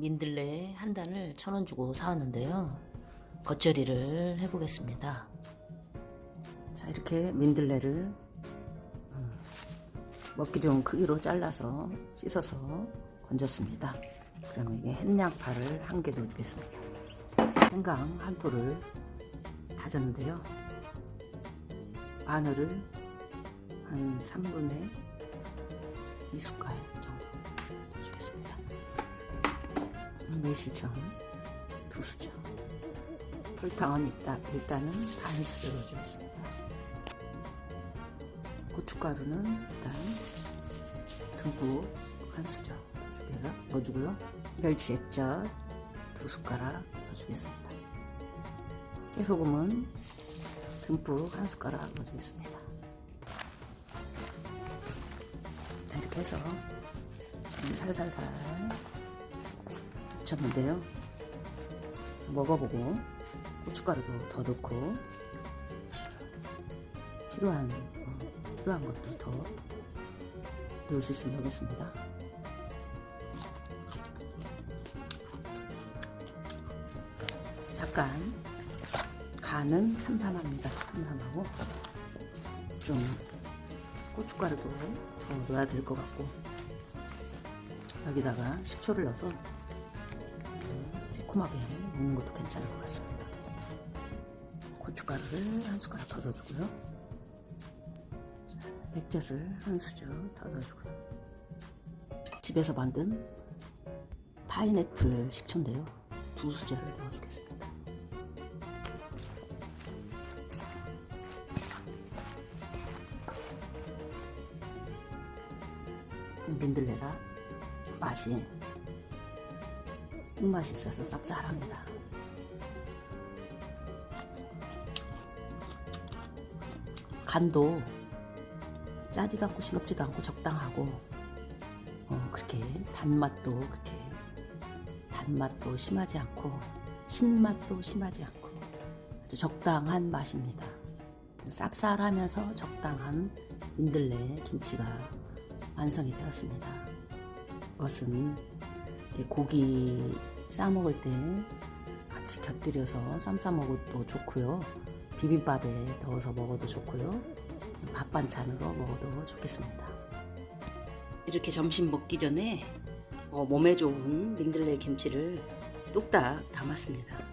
민들레 한 단을 천 원 주고 사왔는데요. 겉절이를 해보겠습니다. 자, 이렇게 민들레를 음, 먹기 좋은 크기로 잘라서 씻어서 건졌습니다. 그러면 이게 햇양파를 한 개 넣어주겠습니다. 생강 한 포를 다졌는데요. 마늘을 한 3분의 2숟갈 두 수저 설탕은 일단, 일단은 반 수저 넣어주겠습니다. 고춧가루는 일단 듬뿍 한 수저 넣어주고요. 넣어주고요. 멸치 액젓 두 숟가락 넣어주겠습니다. 깨소금은 듬뿍 한 숟가락 넣어주겠습니다. 자, 이렇게 해서 지금 살살살 묻혔는데요. 먹어보고 고춧가루도 더 넣고 필요한 어, 필요한 것도 더 넣을 수 있으면 넣겠습니다. 약간 간은 삼삼합니다. 삼삼하고 좀 고춧가루도 더 넣어야 될 것 같고 여기다가 식초를 넣어서 음, 새콤하게 먹는 것도 괜찮을 것 같습니다. 고춧가루를 한 숟가락 더 넣어주고요. 자, 액젓을 한 수저 더 넣어주고요. 집에서 만든 파인애플 식초인데요. 두 수저를 넣어주겠습니다. 민들레라 맛이 쓴맛이 있어서 쌉쌀합니다. 간도 짜지도 않고 싱겁지도 않고 적당하고 어, 그렇게 단맛도 그렇게 단맛도 심하지 않고 신맛도 심하지 않고 아주 적당한 맛입니다. 쌉쌀하면서 적당한 민들레 김치가 완성이 되었습니다. 이것은 고기 싸 먹을 때 같이 곁들여서 쌈 싸 먹어도 좋고요. 비빔밥에 넣어서 먹어도 좋고요. 밥 반찬으로 먹어도 좋겠습니다. 이렇게 점심 먹기 전에 어, 몸에 좋은 민들레 김치를 뚝딱 담았습니다.